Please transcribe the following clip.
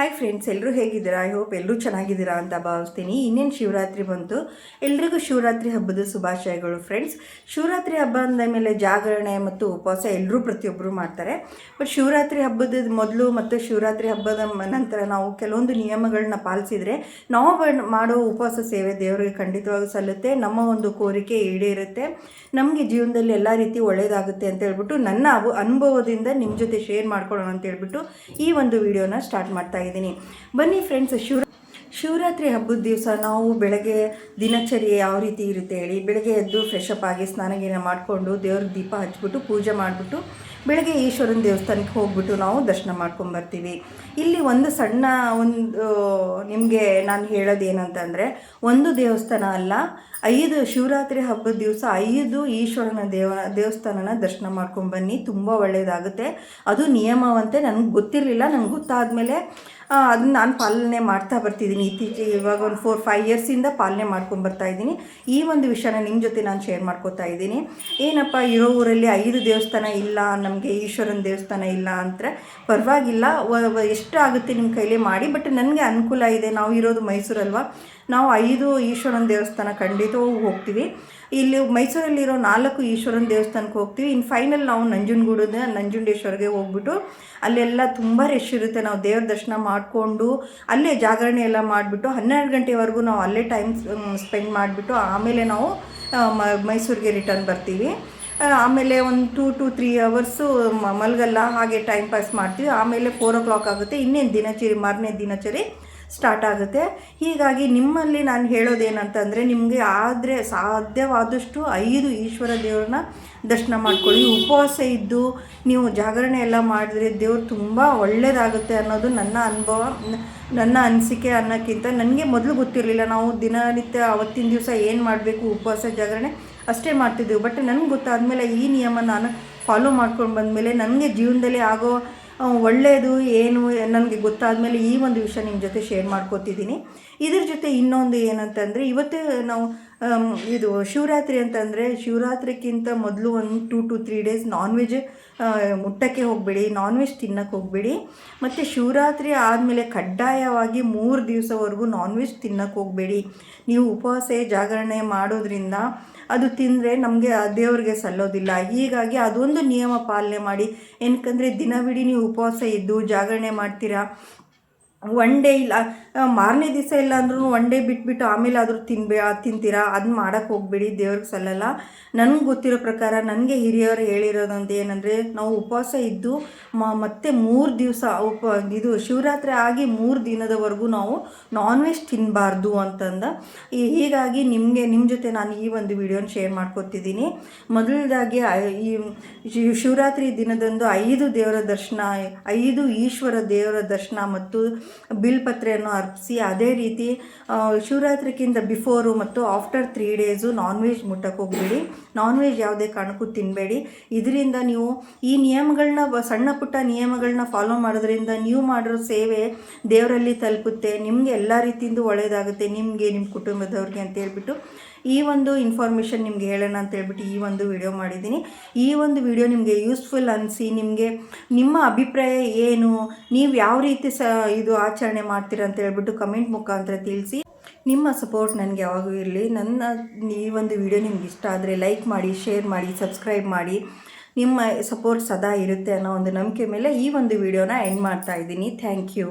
Hi friends ಎಲ್ಲರೂ ಹೇಗಿದ್ದೀರಾ? I hope ಎಲ್ಲರೂ ಚೆನ್ನಾಗಿದ್ದೀರಾ ಅಂತ ಭಾವಿಸ್ತೀನಿ. ಇನ್ನೇನು ಶಿವರಾತ್ರಿ ಬಂತು? ಎಲ್ರಿಗೂ ಶಿವರಾತ್ರಿ ಹಬ್ಬದ ಶುಭಾಶಯಗಳು ಫ್ರೆಂಡ್ಸ್ ಶಿವರಾತ್ರಿ ಹಬ್ಬ ಅಂದ ಮೇಲೆ ಜಾಗರಣೆ ಮತ್ತು ಉಪವಾಸ ಎಲ್ಲರೂ ಪ್ರತಿಯೊಬ್ಬರು ಮಾಡ್ತಾರೆ. ಬಟ್ ಶಿವರಾತ್ರಿ ಹಬ್ಬದ ಮೊದಲು ಮತ್ತು ಶಿವರಾತ್ರಿ ಹಬ್ಬದ ನಂತರ ನಾವು ಕೆಲವೊಂದು ನಿಯಮಗಳನ್ನ ಪಾಲಿಸಿದರೆ ನಾವು ಮಾಡೋ ಉಪವಾಸ ಸೇವೆ ದೇವರಿಗೆ ಖಂಡಿತವಾಗಿ ಸಲ್ಲುತ್ತೆ. ನಮ್ಮ ಒಂದು ಕೋರಿಕೆ ಈಡೇರುತ್ತೆ. ನಮಗೆ ಜೀವನದಲ್ಲಿ ಎಲ್ಲ ರೀತಿ ಒಳ್ಳೆಯದಾಗುತ್ತೆ ಅಂತ ಹೇಳ್ಬಿಟ್ಟು ನನ್ನ ಅನುಭವದಿಂದ ನಿಮ್ಮ ಜೊತೆ ಶೇರ್ ಮಾಡ್ಕೊಳ್ಳೋಣ ಅಂತ ಹೇಳ್ಬಿಟ್ಟು ಈ ಒಂದು ವಿಡಿಯೋನ ಸ್ಟಾರ್ಟ್ ಮಾಡ್ತಾ ಇದ್ದೀನಿ. ಬನ್ನಿ ಫ್ರೆಂಡ್ಸ್ ಶಿವ ಶಿವರಾತ್ರಿ ಹಬ್ಬದ ದಿವಸ ನಾವು ಬೆಳಗ್ಗೆ ದಿನಚರಿ ಯಾವ ರೀತಿ ಇರುತ್ತೆ ಹೇಳಿ. ಬೆಳಗ್ಗೆ ಎದ್ದು ಫ್ರೆಶ್ ಅಪ್ ಆಗಿ ಸ್ನಾನ ಗೀನ ಮಾಡಿಕೊಂಡು ದೇವ್ರಿಗೆ ದೀಪ ಹಚ್ಬಿಟ್ಟು ಪೂಜೆ ಮಾಡಿಬಿಟ್ಟು ಬೆಳಗ್ಗೆ ಈಶ್ವರನ ದೇವಸ್ಥಾನಕ್ಕೆ ಹೋಗ್ಬಿಟ್ಟು ನಾವು ದರ್ಶನ ಮಾಡ್ಕೊಂಬರ್ತೀವಿ ಇಲ್ಲಿ ಒಂದು ಸಣ್ಣ ಒಂದು, ನಿಮಗೆ ನಾನು ಹೇಳೋದು ಏನಂತಂದರೆ ಒಂದು ದೇವಸ್ಥಾನ ಅಲ್ಲ, ಐದು ಶಿವರಾತ್ರಿ ಹಬ್ಬದ ದಿವಸ ಐದು ಈಶ್ವರನ ದೇವ, ದೇವಸ್ಥಾನನ ದರ್ಶನ ಮಾಡ್ಕೊಂಬನ್ನಿ ತುಂಬ ಒಳ್ಳೆಯದಾಗುತ್ತೆ ಅದು ನಿಯಮವಂತೆ, ನನಗೆ ಗೊತ್ತಿರಲಿಲ್ಲ. ನನಗೆ ಗೊತ್ತಾದಮೇಲೆ ಅದನ್ನ ನಾನು ಪಾಲನೆ ಮಾಡ್ತಾ ಬರ್ತಿದ್ದೀನಿ. ಇತ್ತೀಚೆಗೆ ಇವಾಗ ಒಂದು ಫೋರ್ ಫೈವ್ ಇಯರ್ಸಿಂದ ಪಾಲನೆ ಮಾಡ್ಕೊಂಡು ಬರ್ತಾ ಇದ್ದೀನಿ. ಈ ಒಂದು ವಿಷಯನ ನಿಮ್ಮ ಜೊತೆ ನಾನು ಶೇರ್ ಮಾಡ್ಕೋತಾ ಇದ್ದೀನಿ. ಏನಪ್ಪ, ಇರೋ ಊರಲ್ಲಿ ಐದು ದೇವಸ್ಥಾನ ಇಲ್ಲ, ನಮಗೆ ಈಶ್ವರನ ದೇವಸ್ಥಾನ ಇಲ್ಲ ಅಂದರೆ ಪರವಾಗಿಲ್ಲ. ಎಷ್ಟು ಆಗುತ್ತೆ ನಿಮ್ಮ ಕೈಲಿ ಮಾಡಿ ಬಟ್ ನನಗೆ ಅನುಕೂಲ ಇದೆ. ನಾವು ಇರೋದು ಮೈಸೂರಲ್ವಾ? ನಾವು ಐದು ಈಶ್ವರನ ದೇವಸ್ಥಾನ ಖಂಡಿತ ಹೋಗ್ತೀವಿ. ಇಲ್ಲಿ ಮೈಸೂರಲ್ಲಿರೋ ನಾಲ್ಕು ಈಶ್ವರನ ದೇವಸ್ಥಾನಕ್ಕೆ ಹೋಗ್ತೀವಿ. ಇನ್ನು ಫೈನಲ್ ನಾವು ನಂಜನಗೂಡದ ನಂಜುಂಡೇಶ್ವರಿಗೆ ಹೋಗ್ಬಿಟ್ಟು ಅಲ್ಲೆಲ್ಲ ತುಂಬ ರಶ್ ಇರುತ್ತೆ. ನಾವು ದೇವ್ರ ದರ್ಶನ ಮಾಡಿಕೊಂಡು ಅಲ್ಲೇ ಜಾಗರಣೆ ಎಲ್ಲ ಮಾಡಿಬಿಟ್ಟು ಹನ್ನೆರಡು ಗಂಟೆವರೆಗೂ ನಾವು ಅಲ್ಲೇ ಟೈಮ್ ಸ್ಪೆಂಡ್ ಮಾಡಿಬಿಟ್ಟು ಆಮೇಲೆ ನಾವು ಮೈಸೂರಿಗೆ ರಿಟರ್ನ್ ಬರ್ತೀವಿ. ಆಮೇಲೆ ಒಂದು ಟೂ ಟು ತ್ರೀ ಅವರ್ಸು ಮಲಗಲ್ಲ, ಹಾಗೆ ಟೈಮ್ ಪಾಸ್ ಮಾಡ್ತೀವಿ. ಆಮೇಲೆ ಫೋರ್ ಓ ಕ್ಲಾಕ್ ಆಗುತ್ತೆ. ಇನ್ನೇನು ದಿನಚರಿ, ಮಾರನೇ ದಿನಚರಿ ಸ್ಟಾರ್ಟ್ ಆಗುತ್ತೆ. ಹೀಗಾಗಿ ನಿಮ್ಮಲ್ಲಿ ನಾನು ಹೇಳೋದೇನಂತಂದರೆ ನಿಮಗೆ ಆದರೆ ಸಾಧ್ಯವಾದಷ್ಟು ಐದು ಈಶ್ವರ ದೇವ್ರನ್ನ ದರ್ಶನ ಮಾಡ್ಕೊಳ್ಳಿ. ಉಪವಾಸ ಇದ್ದು ನೀವು ಜಾಗರಣೆ ಎಲ್ಲ ಮಾಡಿದ್ರೆ ದೇವ್ರು ತುಂಬ ಒಳ್ಳೆಯದಾಗುತ್ತೆ ಅನ್ನೋದು ನನ್ನ ಅನುಭವ, ನನ್ನ ಅನಿಸಿಕೆ ಅನ್ನೋಕ್ಕಿಂತ. ನನಗೆ ಮೊದಲು ಗೊತ್ತಿರಲಿಲ್ಲ. ನಾವು ದಿನನಿತ್ಯ ಅವತ್ತಿನ ದಿವಸ ಏನು ಮಾಡಬೇಕು, ಉಪವಾಸ, ಜಾಗರಣೆ ಅಷ್ಟೇ ಮಾಡ್ತಿದ್ದೆವು. ಬಟ್ ನನಗೆ ಗೊತ್ತಾದಮೇಲೆ ಈ ನಿಯಮ ನಾನು ಫಾಲೋ ಮಾಡ್ಕೊಂಡು ಬಂದಮೇಲೆ ನನಗೆ ಜೀವನದಲ್ಲಿ ಆಗೋ ಒಳ್ಳೆಯದು ಏನು, ನನಗೆ ಗೊತ್ತಾದಮೇಲೆ ಈ ಒಂದು ವಿಷಯ ನಿಮ್ಮ ಜೊತೆ ಶೇರ್ ಮಾಡ್ಕೋತಿದ್ದೀನಿ ಇದ್ರ ಜೊತೆ ಇನ್ನೊಂದು ಏನಂತಂದರೆ, ಇವತ್ತೇ ನಾವು ಇದು ಶಿವರಾತ್ರಿ ಅಂತಂದರೆ ಶಿವರಾತ್ರಿಗಿಂತ ಮೊದಲು ಒಂದು two to three days non veg ಮುಟ್ಟಕ್ಕೆ ಹೋಗಬೇಡಿ ನಾನ್ ವೆಜ್ ತಿನ್ನಕ್ಕೆ ಹೋಗಬೇಡಿ. ಮತ್ತು ಶಿವರಾತ್ರಿ ಆದಮೇಲೆ ಕಡ್ಡಾಯವಾಗಿ ಮೂರು ದಿವಸವರೆಗೂ ನಾನ್ ವೆಜ್ ತಿನ್ನಕ್ಕೆ ಹೋಗಬೇಡಿ. ನೀವು ಉಪವಾಸ ಜಾಗರಣೆ ಮಾಡೋದ್ರಿಂದ ಅದು ತಿಂದರೆ ನಮಗೆ ಆ ದೇವರಿಗೆ ಸಲ್ಲೋದಿಲ್ಲ. ಹೀಗಾಗಿ ಅದೊಂದು ನಿಯಮ ಪಾಲನೆ ಮಾಡಿ. ಏನಕ್ಕಂದರೆ ದಿನವಿಡೀ ನೀವು ಉಪವಾಸ ಇದ್ದು ಜಾಗರಣೆ ಮಾಡ್ತೀರಾ? ಒನ್ ಡೇ ಇಲ್ಲ ಮಾರನೇ ದಿವಸ ಇಲ್ಲ ಅಂದ್ರೂ ಒನ್ ಡೇ ಬಿಟ್ಬಿಟ್ಟು ಆಮೇಲೆ ಆದರೂ ತಿನ್ಬೇ ತಿಂತೀರಾ? ಅದನ್ನ ಮಾಡೋಕ್ಕೆ ಹೋಗಬೇಡಿ ದೇವ್ರಿಗೆ ಸಲ್ಲಲ್ಲ. ನನಗೆ ಗೊತ್ತಿರೋ ಪ್ರಕಾರ ನನಗೆ ಹಿರಿಯರು ಹೇಳಿರೋದಂತ ಏನಂದರೆ, ನಾವು ಉಪವಾಸ ಇದ್ದು ಮ, ಮತ್ತೆ ಮೂರು ದಿವಸ ಉಪ, ಇದು ಶಿವರಾತ್ರಿ ಆಗಿ ಮೂರು ದಿನದವರೆಗೂ ನಾವು ನಾನ್ ವೆಜ್ ತಿನ್ನಬಾರ್ದು ಅಂತಂದ ಹೀಗಾಗಿ ನಿಮಗೆ ನಿಮ್ಮ ಜೊತೆ ನಾನು ಈ ಒಂದು ವಿಡಿಯೋನ ಶೇರ್ ಮಾಡ್ಕೊತಿದ್ದೀನಿ. ಮೊದಲದಾಗಿ ಈ ಶಿವರಾತ್ರಿ ದಿನದಂದು ಐದು ದೇವರ ದರ್ಶನ, ಐದು ಈಶ್ವರ ದೇವರ ದರ್ಶನ ಮತ್ತು ಬಿಲ್ಪತ್ರೆಯನ್ನು ಅರ್ಪಿಸಿ, ಅದೇ ರೀತಿ ಶಿವರಾತ್ರಿಗಿಂತ ಬಿಫೋರು ಮತ್ತು after three days non veg ಮುಟ್ಟಕ್ಕೆ ಹೋಗಬೇಡಿ. ನಾನ್ ವೆಜ್ ಯಾವುದೇ ಕಾರಣಕ್ಕೂ ತಿನ್ನಬೇಡಿ ಇದರಿಂದ ನೀವು ಈ ನಿಯಮಗಳನ್ನ, ಸಣ್ಣ ಪುಟ್ಟ ನಿಯಮಗಳನ್ನ ಫಾಲೋ ಮಾಡೋದ್ರಿಂದ ನೀವು ಮಾಡಿರೋ ಸೇವೆ ದೇವರಲ್ಲಿ ತಲುಪುತ್ತೆ. ನಿಮಗೆ ಎಲ್ಲ ರೀತಿಯಿಂದ ಒಳ್ಳೆಯದಾಗುತ್ತೆ. ನಿಮಗೆ, ನಿಮ್ಮ ಕುಟುಂಬದವ್ರಿಗೆ ಅಂತ ಹೇಳ್ಬಿಟ್ಟು ಈ ಒಂದು ಇನ್ಫಾರ್ಮೇಷನ್ ನಿಮಗೆ ಹೇಳೋಣ ಅಂತ ಹೇಳ್ಬಿಟ್ಟು ಈ ಒಂದು ವಿಡಿಯೋ ಮಾಡಿದ್ದೀನಿ. ಈ ಒಂದು ವಿಡಿಯೋ ನಿಮಗೆ ಯೂಸ್ಫುಲ್ ಅನಿಸಿ, ನಿಮಗೆ ನಿಮ್ಮ ಅಭಿಪ್ರಾಯ ಏನು, ನೀವು ಯಾವ ರೀತಿ ಸ ಇದು ಆಚರಣೆ ಮಾಡ್ತೀರಾ ಅಂತ ಹೇಳ್ಬಿಟ್ಟು ಕಮೆಂಟ್ ಮುಖಾಂತರ ತಿಳಿಸಿ. ನಿಮ್ಮ ಸಪೋರ್ಟ್ ನನಗೆ ಯಾವಾಗೂ ಇರಲಿ. ನನ್ನ ಈ ಒಂದು ವಿಡಿಯೋ ನಿಮ್ಗೆ ಇಷ್ಟ ಆದರೆ ಲೈಕ್ ಮಾಡಿ ಶೇರ್ ಮಾಡಿ ಸಬ್ಸ್ಕ್ರೈಬ್ ಮಾಡಿ. ನಿಮ್ಮ ಸಪೋರ್ಟ್ ಸದಾ ಇರುತ್ತೆ ಅನ್ನೋ ಒಂದು ನಂಬಿಕೆ ಮೇಲೆ ಈ ಒಂದು ವಿಡಿಯೋನ ಎಂಡ್ ಮಾಡ್ತಾ ಇದ್ದೀನಿ. Thank you